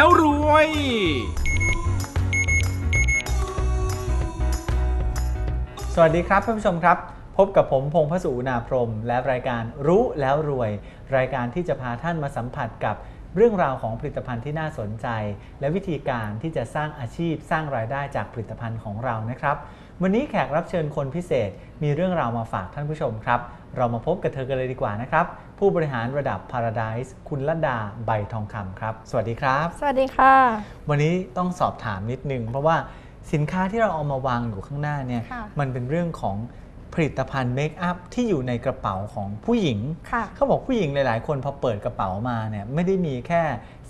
แล้วรวย สวัสดีครับท่านผู้ชมครับ พบกับผมพงพสุนาพรม และรายการรู้แล้วรวย รายการที่จะพาท่านมาสัมผัสกับเรื่องราวของผลิตภัณฑ์ที่น่าสนใจ และวิธีการที่จะสร้างอาชีพสร้างรายได้จากผลิตภัณฑ์ของเรานะครับ วันนี้แขกรับเชิญคนพิเศษมีเรื่องราวมาฝากท่านผู้ชมครับ เรามาพบกับเธอกันเลยดีกว่านะครับ ผู้บริหารระดับ Paradise คุณลดาใบทองคำครับ สวัสดีครับ สวัสดีค่ะ วันนี้ต้องสอบถามนิดนึง เพราะว่าสินค้าที่เราเอามาวางอยู่ข้างหน้าเนี่ย ค่ะ มันเป็นเรื่องของ ผลิตภัณฑ์เมคอัพที่อยู่ในกระเป๋าของผู้หญิงค่ะเขาบอกผู้หญิงหลาย ๆ คนพอเปิดกระเป๋ามาเนี่ยไม่ได้มีแค่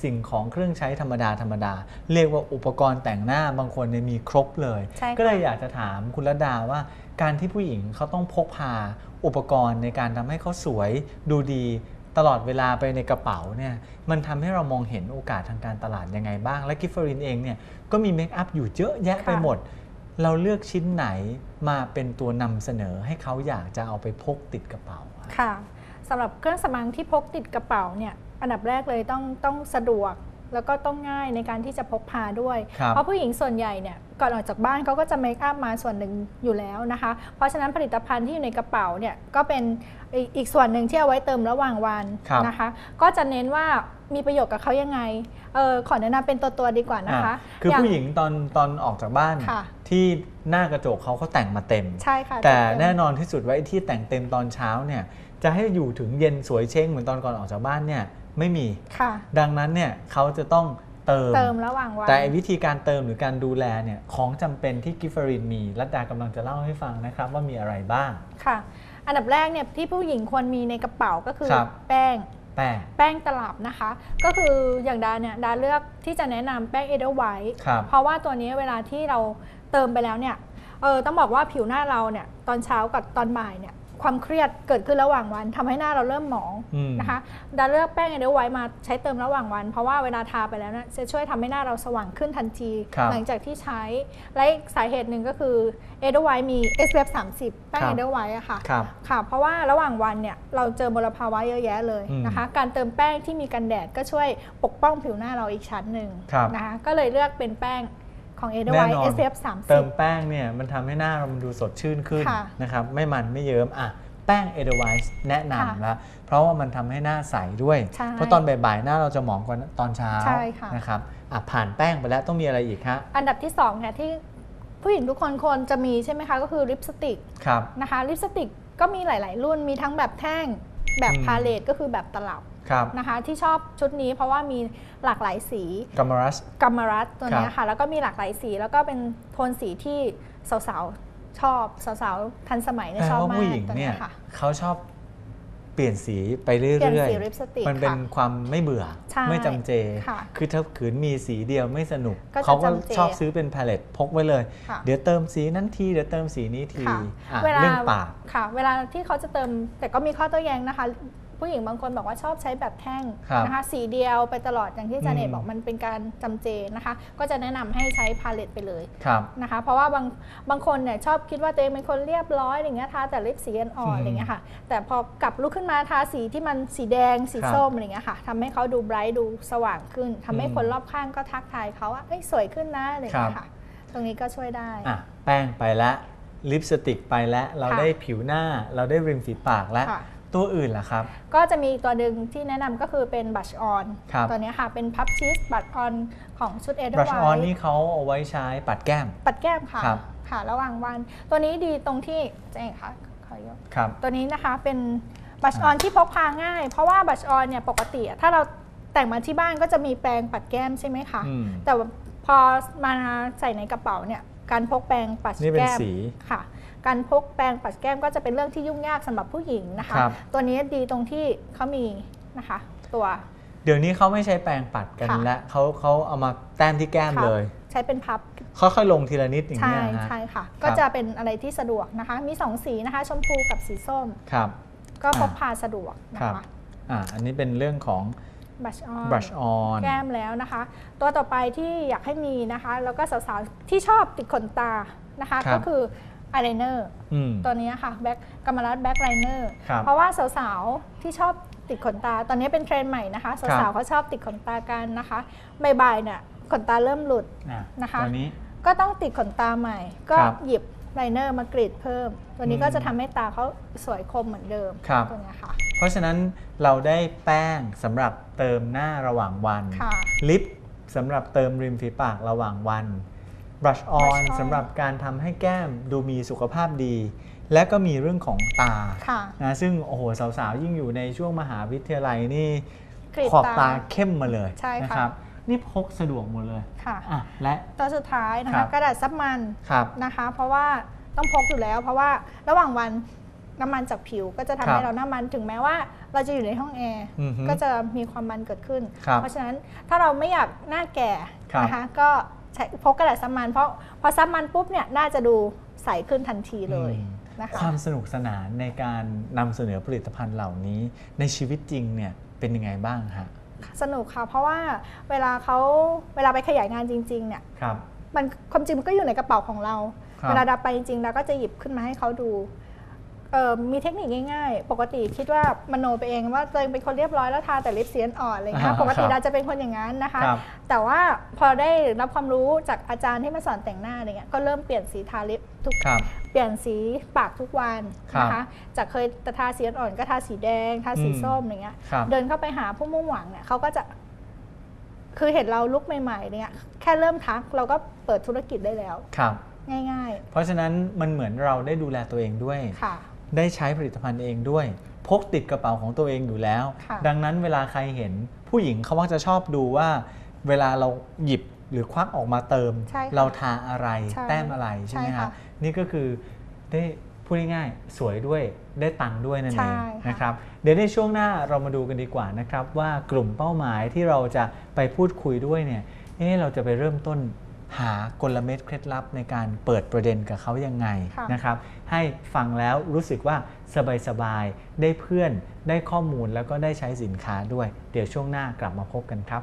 สิ่งของเครื่องใช้ธรรมดาธรรมดา เรียกว่าอุปกรณ์แต่งหน้าบางคนเนี่ยมีครบเลยใช่ค่ะก็เลยอยากจะถามคุณระดาว่า การที่ผู้หญิงเขาต้องพกพาอุปกรณ์ในการทำให้เขาสวยดูดีตลอดเวลาไปในกระเป๋าเนี่ยมันทำให้เรามองเห็นโอกาสทางการตลาดยังไงบ้าง และกิฟเฟอรินเองเนี่ยก็มีเมคอัพอยู่เยอะแยะไปค่ะหมด เราเลือกชิ้นไหนมาเป็นตัวนำเสนอให้เขาอยากจะเอาไปพกติดกระเป๋าค่ะสำหรับเครื่องสำอางที่พกติดกระเป๋าเนี่ยอันดับแรกเลยต้องต้องสะดวก แล้วก็ต้องง่ายในการที่จะพกพาด้วย ครับเพราะผู้หญิงส่วนใหญ่เนี่ยก่อนออกจากบ้านเขาก็จะเมคอัพมาส่วนหนึ่งอยู่แล้วนะคะ เพราะฉะนั้นผลิตภัณฑ์ที่อยู่ในกระเป๋าเนี่ยก็เป็นอีกอีกส่วนหนึ่งที่เอาไว้เติมระหว่างวันครับนะคะ ก็จะเน้นว่ามีประโยชน์กับเขายังไงเออขอแนะนำเป็นตัวตัวๆดีกว่านะคะอะคืออย่าง ผู้หญิงตอนตอนออกจากบ้าน ค่ะ ที่หน้ากระจกเขาเขาแต่งมาเต็ม ใช่ค่ะแต่จะเป็แน่นอนที่สุดว่าไอ้ที่แต่งเต็มตอนเช้าเนี่ยจะให้อยู่ถึงเย็นสวยเช้งเหมือนตอนก่อนออกจากบ้านเนี่ย ไม่มีค่ะดังนั้นเนี่ยเขาจะต้องเติมเติมระหว่างวันแต่ไอ้วิธีการเติมหรือการดูแลเนี่ยของจำเป็นที่กิฟเฟอรินมีรัตดากำลังจะเล่าให้ฟังนะครับว่ามีอะไรบ้างค่ะ อันดับแรกเนี่ยที่ผู้หญิงควรมีในกระเป๋าก็คือครับแป้งแป้งแป้งตลับนะคะ ก็คืออย่างดาเนี่ยดาเลือกที่จะแนะนำแป้งเอเดอร์ไวท์ครับเพราะว่าตัวนี้เวลาที่เราเติมไปแล้วเนี่ยเออต้องบอกว่าผิวหน้าเราเนี่ยตอนเช้ากับตอนบ่ายเนี่ย ความเครียดเกิดขึ้นระหว่างวันทำให้หน้าเราเริ่มหมองอืมนะคะดาเลือกแป้งเอเดอร์ไวท์มาใช้เติมระหว่างวัน เพราะว่าเวลาทาไปแล้วเนี่ยจะช่วยทำให้หน้าเราสว่างขึ้นทันทีครับหลังจากที่ใช้ และอีกสาเหตุหนึ่งก็คือเอเดอร์ไวท์มี SPF 30 แป้งครับเอเดอร์ไวท์อะค่ะครับค่ะ เพราะว่าระหว่างวันเนี่ยเราเจอมลภาวะเยอะแยะเลยอืมนะคะ การเติมแป้งที่มีกันแดดก็ช่วยปกป้องผิวหน้าเราอีกชั้นหนึ่งครับนะคะก็เลยเลือกเป็นแป้ง ของเอเดอร์แน่ไวนอน SPF เติม30แป้งเนี่ยมันทำให้หน้าเรามันดูสดชื่นขึ้นค่ะนะครับไม่มันไม่เยิ้มอะแป้งเอเดอร์ไวส์แนะค่ะนำแล้วเพราะว่ามันทำให้หน้าใสด้วยใช่เพราะตอนบ่ายๆหน้าเราจะหมองกว่าตอนเช้าใช่ค่ะนะครับอะผ่านแป้งไปแล้วต้องมีอะไรอีกฮะอันดับที่2เนี่ยที่ผู้หญิงทุกคนควรจะมีใช่ไหมคะก็คือลิปสติกครับนะคะลิปสติกก็มีหลาย ๆ รุ่นมีทั้งแบบแท่งแบบอืมพาเลตก็คือแบบตลับครับ นะคะที่ชอบชุดนี้เพราะว่ามีหลากหลายสีกัมมารัสกัมมารัสตัวเนี้ครัยบค่ะแล้วก็มีหลากหลายสี แล้วก็เป็นโทนสีที่สาวๆชอบสาวๆทันสมัยเนี่ยแปลชอบว่ามากผู้หญิงตัวเนี่เนี้ยยค่ะเขาชอบเปลี่ยนสีไปเรื่เปลี่ยนอยสีลิปสติกมันเป็นค่ะความไม่เบื่อใช่ไม่จำเจค่ะคือถ้าขืนมีสีเดียวไม่สนุกก็จะเขาก็จำเจชอบซื้อเป็นพาเลตพกไว้เลยค่ะเดี๋ยวเติมสีนั้นที เดี๋ยวเติมสีนี้ทีค่ะอะเวลาเรื่องปากค่ะ เวลาที่เขาจะเติม แต่ก็มีข้อโต้แย้งนะคะ ผู้หญิงบางคนบอกว่าชอบใช้แบบแท่งครับนะคะสีเดียวไปตลอดอย่างที่อาจารย์เอกอืมบอกมันเป็นการจำเจนะคะ ก็จะแนะนำให้ใช้พาเลตไปเลยครับนะคะ เพราะว่าบางบางคนเนี่ยชอบคิดว่าตัวเองเป็นคนเรียบร้อยอย่างเงี้ยทาแต่ลิปสีอ่อนอืมๆอะไรเงี้ยค่ะ แต่พอกลับลุกขึ้นมาทาสีที่มันสีแดงสีครับส้มอะไรเงี้ยค่ะทำให้เขาดูไบรท์ดูสว่างขึ้นทำให้อืมคนรอบข้างก็ทักทายเขาว่าเอ้ยสวยขึ้นนะอะไรเงี้ยค่ะ ตรงนี้ก็ช่วยได้อะแป้งไปแล้วลิปสติกไปแล้ว เราค่ะได้ผิวหน้าเราได้ริมฝีปากแล้วค่ะ ตัวอื่นล่ะครับ ก็จะมีอีกตัวหนึ่งที่แนะนำก็คือเป็นบัชออนครับ ตัวเนี้ยค่ะ เป็นพับชีสบัชออนของชุดเอเดบอรัร์ชไวออนนี่เขาเอาไว้ใช้ปัดแก้ม ปัดแก้มค่ะครับ ค่ะ ระหว่างวัน ตัวนี้ดีตรงที่เจ๊ค่ะขอยก ครับ ตัวนี้นะคะเป็นบัชออนที่พกพาง่าย เพราะว่าบัชออนเนี่ยปกติอะถ้าเราแต่งมาที่บ้านก็จะมีแปรงปัดแก้มใช่ไหมคะ อืม แต่ว่าพอมาใส่ในกระเป๋าเนี่ยการพกแปรงปัดนี่เป็นแก้มสี ค่ะ การพกแปรงปัดแก้มก็จะเป็นเรื่องที่ยุ่งยากสำหรับผู้หญิงนะคะ ครับ ตัวนี้ดีตรงที่เขามีนะคะ ตัว เดี๋ยวนี้เขาไม่ใช้แปรงปัดกันค่ะ แล้วเขาเขาเอามาแต้มที่แก้มพับเลย ใช้เป็นพับ ค่อยๆลงทีละนิดอย่างใช่เงี้ยนะฮะใช่ค่ะครับก็จะเป็นอะไรที่สะดวกนะคะ มี 2 สีนะคะ ชมพูกับสีส้ม ครับ ก็พกอ่าพาสะดวกนะครัคะบ อ่าอันนี้เป็นเรื่องของบัชออน brush on แก้มแล้วนะคะ ตัวต่อไปที่อยากให้มีนะคะ แล้วก็สาวๆที่ชอบติดขนตานะคะ ครับก็คือ อายไลเนอร์อืม ตัวนี้ค่ะแบ็กกำมะรัดแบ็กไลเนอร์ครับเพราะว่าสาวๆ ที่ชอบติดขนตา ตอนนี้เป็นเทรนด์ใหม่นะคะ ครัสาวบๆเขาชอบติดขนตากันนะคะบ่ายๆเนี่ยขนตาเริ่มหลุด อะนะคะ ตัวนี้ ก็ต้องติดขนตาใหม่ ก็ครับหยิบไลเนอร์มากรีดเพิ่ม ตัวนี้อืมก็จะทำให้ตาเขาสวยคมเหมือนเดิมครับ ตัวเนี้ยค่ะ เพราะฉะนั้นเราได้แป้งสำหรับเติมหน้าระหว่างวัน ค่ะลิปสำหรับเติมริมฝีปากระหว่างวันบรัชออน Brush on สำหรับการทำให้แก้มดูมีสุขภาพดี และก็มีเรื่องของตาค่ะนะซึ่งโอ้โหสาวๆ ยิ่งอยู่ในช่วงมหาวิทยาลัยนี่กรีดขอบตาตาเข้มมาเลยใช่ค่ะนะครับนี่พกสะดวกหมดเลยค่ะอะและตัวสุดท้ายนะครัคะบกระดาษซับมันครับนะคะ เพราะว่าต้องพกอยู่แล้ว เพราะว่าระหว่างวันน้ำมันจากผิวก็จะทำครับให้เราหน้ามันถึงแม้ว่า เราจะอยู่ในห้องแอร์อือฮึก็จะมีความมันเกิดขึ้นครับเพราะฉะนั้นถ้าเราไม่อยากหน้าแก่ครับนะคะก็ ใช้พกกระดาษซับมันเพราะพอซับมันปุ๊บเนี่ยน่าจะดูใสขึ้นทันทีเลยอืมนะคะความสนุกสนานในการนำเสนอผลิตภัณฑ์เหล่านี้ ในชีวิตจริงเนี่ยเป็นยังไงบ้างฮะสนุกค่ะ เพราะว่าเวลาเขาเวลาไปขยายงานจริง ๆ เนี่ยครับมันความจริงมันก็อยู่ในกระเป๋าของเราครับเวลาเราไปจริงๆเราก็จะหยิบขึ้นมาให้เขาดูเอ่อ มีเทคนิคง่ายๆ ปกติคิดว่ามโนไปเองว่าตัวเองเป็นคนเรียบร้อยแล้วทาแต่ลิปเสียนอ่อนอะไรเงี้ยอ่าปกติครับเราจะเป็นคนอย่างนั้นนะคะครับแต่ว่าพอได้รับความรู้จากอาจารย์ที่มาสอนแต่งหน้าอะไรเงี้ยก็เริ่มเปลี่ยนสีทาลิปทุกครับเปลี่ยนสีปากทุกวันนะครัคะบจากเคยแต่ทาสีอ่อนๆก็ทาสีแดง ทาสีอืมส้มอะไรเงี้ยครับเดินเข้าไปหาผู้มุ่งหวังเนี่ยเขาก็จะคือเห็นเราลุกใหม่ๆเนี่ยแค่เริ่มทักเราก็เปิดธุรกิจได้แล้วครับง่ายเพราะฉะนั้นมันเหมือนเราได้ดูแลตัวเองด้วยๆค่ะ ได้ใช้ผลิตภัณฑ์เองด้วย พกติดกระเป๋าของตัวเองอยู่แล้วค่ะดังนั้นเวลาใครเห็นผู้หญิงเขามักจะชอบดูว่า เวลาเราหยิบหรือควักออกมาเติมใช่ค่ะเราทาอะไรใช่แต้มอะไรใช่ไหมใช่คค่ะรับนี่ก็คือได้พูดง่ายๆสวยด้วยได้ตังค์ด้วยนั่นใช่เองค่ะนะครับเดี๋ยวในช่วงหน้าเรามาดูกันดีกว่านะครับว่ากลุ่มเป้าหมายที่เราจะไปพูดคุยด้วยเนี่ยเอ๊ะเราจะไปเริ่มต้น หากลเม็ดเคล็ดลับในการเปิดประเด็นกับเขายังไงค่ะนะครับ ให้ฟังแล้วรู้สึกว่าสบายๆ ได้เพื่อน ได้ข้อมูลแล้วก็ได้ใช้สินค้าด้วย เดี๋ยวช่วงหน้ากลับมาพบกันครับ